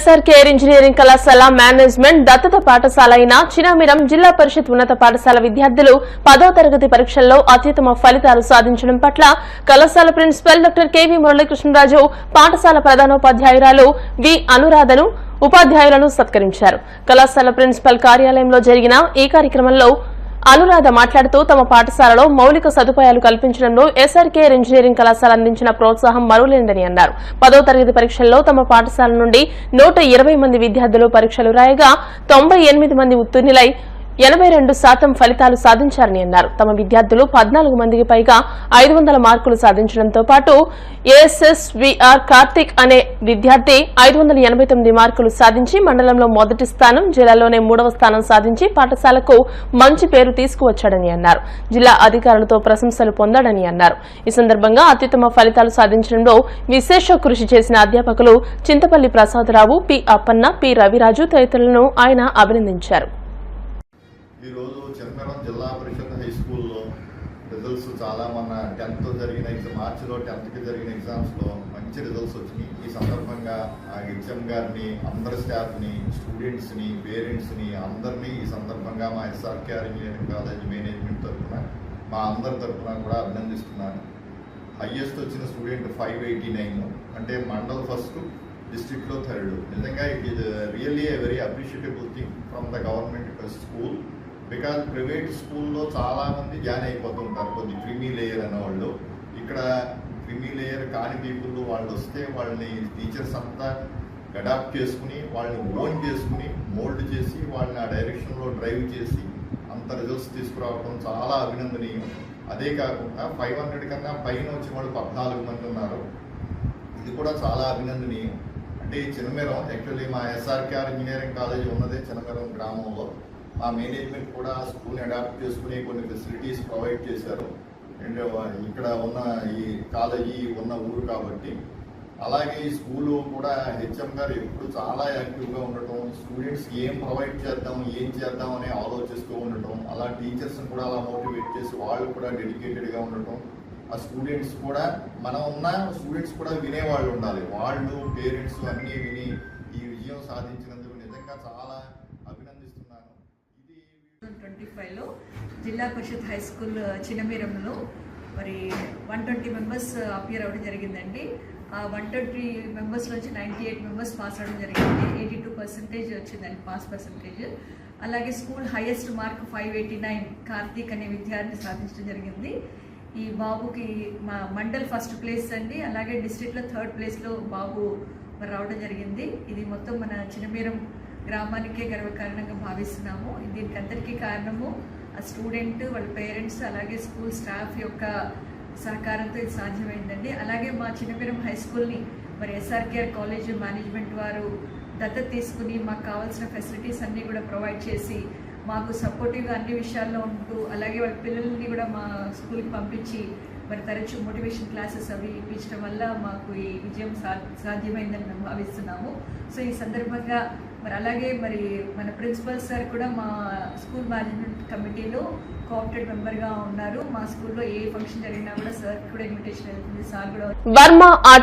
YSR care engineering కళాశాల management దత్తత పాఠశాల అయిన చినమిరం జిల్లా పరిషత్ ఉన్నత పాఠశాల విద్యార్థులు పదో తరగతి పరీక్షల్లో అత్యుత్తమ ఫలితాలు సాధించడం పట్ల కళాశాల ప్రిన్సిపల్ డాక్టర్ కెవి మురళీకృష్ణరాజు పాఠశాల ప్రధానోపాధ్యాయురాలు వి అనురాధను ఉపాధ్యాయులను సత్కరించారు. కళాశాల ప్రిన్సిపల్ కార్యాలయంలో జరిగిన ఈ కార్యక్రమంలో అనురాధ మాట్లాడుతూ తమ పాఠశాలలో మౌలిక సదుపాయాలు కల్పించడంలో ఎస్ఆర్కేఆర్ ఇంజనీరింగ్ కళాశాల అందించిన ప్రోత్సాహం మరువలేనిదని అన్నారు. పదో తరగతి పరీక్షల్లో తమ పాఠశాల నుండి నూట ఇరవై మంది విద్యార్థులు పరీక్షలు రాయగా తొంభై ఎనిమిది మంది ఉత్తీర్ణులై ఎనభై రెండు శాతం ఫలితాలు సాధించారని అన్నారు. తమ విద్యార్థులు పద్నాలుగు మందికి పైగా ఐదు వందల మార్కులు సాధించడంతో పాటు ఏఎస్ఎస్వీఆర్ కార్తిక్ అనే విద్యార్థి ఐదు వందల ఎనభై తొమ్మిది మార్కులు సాధించి మండలంలో మొదటి స్థానం జిల్లాలోనే మూడవ స్థానం సాధించి పాఠశాలకు మంచి పేరు తీసుకువచ్చాడని అన్నారు. జిల్లా అధికారులతో ప్రశంసలు పొందాడని అన్నారు. ఈ సందర్భంగా అత్యుత్తమ ఫలితాలు సాధించడంలో విశేష కృషి చేసిన అధ్యాపకులు చింతపల్లి ప్రసాదరావు పి అప్పన్న పి రవిరాజు తదితరులను ఆయన అభినందించారు. ఈరోజు చిన్నవరం జిల్లా పరిషత్ హై స్కూల్లో రిజల్ట్స్ చాలా మన టెన్త్ జరిగిన ఎగ్జామ్ మార్చిలో టెన్త్కి జరిగిన ఎగ్జామ్స్లో మంచి రిజల్ట్స్ వచ్చినాయి. ఈ సందర్భంగా ఆ హెచ్ఎం గారిని అందరి స్టాఫ్ని స్టూడెంట్స్ని పేరెంట్స్ని అందరినీ ఈ సందర్భంగా మా ఎస్ఆర్కేఆర్ ఇంజనీరింగ్ కాలేజ్ మేనేజ్మెంట్ తరఫున మా అందరి తరఫున కూడా అభినందిస్తున్నాను. హయ్యెస్ట్ వచ్చిన స్టూడెంట్ ఫైవ్ ఎయిటీ నైన్ అంటే మండల్ ఫస్ట్ డిస్ట్రిక్ట్లో థర్డ్ నిజంగా it is really a very appreciable thing from the government school because private స్కూల్లో చాలామంది జాయిన్ జాయిన్ అయిపోతుంటారు కొద్ది క్రిమీ లేయర్ అనేవాళ్ళు. ఇక్కడ క్రిమీ లేయర్ కాని పీపుల్ వాళ్ళు వస్తే వాళ్ళని టీచర్స్ అంతా అడాప్ట్ చేసుకుని వాళ్ళని ఓన్ చేసుకుని మోల్డ్ చేసి వాళ్ళని ఆ డైరెక్షన్లో డ్రైవ్ చేసి అంత రిజల్ట్స్ తీసుకురావడం చాలా అభినందనీయం. అదే కాకుండా ఫైవ్ హండ్రెడ్ కన్నా పైన వచ్చిన వాళ్ళు పద్నాలుగు మంది ఉన్నారు. ఇది కూడా చాలా అభినందనీయం. అంటే చినమేరం యాక్చువల్లీ మా ఎస్ఆర్కేఆర్ ఇంజనీరింగ్ కాలేజ్ ఉన్నదే చినమేరం గ్రామంలో. మా మేనేజ్మెంట్ కూడా స్కూల్ని అడాప్ట్ చేసుకుని కొన్ని ఫెసిలిటీస్ ప్రొవైడ్ చేశారు. అండ్ ఇక్కడ ఉన్న ఈ కాలేజీ ఉన్న ఊరు కాబట్టి. అలాగే ఈ స్కూలు కూడా హెచ్ఎం గారు ఎప్పుడు చాలా యాక్టివ్గా ఉండటం స్టూడెంట్స్ ఏం ప్రొవైడ్ చేద్దాం ఏం చేద్దాం అని ఆలోచిస్తూ ఉండటం అలా టీచర్స్ని కూడా అలా మోటివేట్ చేసి వాళ్ళు కూడా డెడికేటెడ్గా ఉండటం ఆ స్టూడెంట్స్ కూడా మనం ఉన్న స్టూడెంట్స్ కూడా వినేవాళ్ళు ఉండాలి. వాళ్ళు పేరెంట్స్ అన్నీ విని ఈ విజయం సాధించినందుకు నిజంగా చాలా ట్వంటీ ఫైవ్లో జిల్లా పరిషత్ హై స్కూల్ చిన్నమీరంలో. మరి వన్ ట్వంటీ మెంబర్స్ అపియర్ అవ్వడం జరిగిందండి. ఆ వన్ ట్వంటీ మెంబర్స్ నుంచి నైంటీ ఎయిట్ మెంబర్స్ పాస్ అవ్వడం జరిగింది. ఎయిటీ టూ పర్సెంటేజ్ వచ్చిందండి పాస్ పర్సెంటేజ్. అలాగే school highest mark five eighty nine Karthik అనే విద్యార్థి సాధించడం జరిగింది. ఈ బాబుకి మా మండల్ ఫస్ట్ ప్లేస్ అండి. అలాగే డిస్ట్రిక్ట్లో థర్డ్ ప్లేస్లో బాబు మరి రావడం జరిగింది. ఇది మొత్తం మన చిన్నమీరం గ్రామానికే గర్వకారణంగా భావిస్తున్నాము. దీనికి అందరికీ కారణము. ఆ స్టూడెంట్ వాళ్ళ పేరెంట్స్ అలాగే స్కూల్ స్టాఫ్ యొక్క సహకారంతో ఇది సాధ్యమైందండి. అలాగే మా చిన్నపిరం హై స్కూల్ని మరి ఎస్ఆర్కేఆర్ కాలేజ్ మేనేజ్మెంట్ వారు దత్తత తీసుకుని మాకు కావాల్సిన ఫెసిలిటీస్ అన్నీ కూడా ప్రొవైడ్ చేసి మాకు సపోర్టివ్గా అన్ని విషయాల్లో ఉంటూ అలాగే వాళ్ళ పిల్లల్ని కూడా మా స్కూల్కి పంపించి మరి తరచూ మోటివేషన్ క్లాసెస్ అవి ఇప్పించడం వల్ల మాకు ఈ విజయం సా సాధ్యమైందని మేము భావిస్తున్నాము. సో ఈ సందర్భంగా మరి అలాగే మరి మన ప్రిన్సిపల్ సార్ కూడా మా స్కూల్ మేనేజ్మెంట్ కమిటీలో కోఆప్టెడ్ మెంబర్గా ఉన్నారు. మా స్కూల్లో ఏ ఫంక్షన్ జరిగినా కూడా సార్ కూడా ఇన్విటేషన్ వెళ్తుంది సార్ కూడా వర్మ ఆటో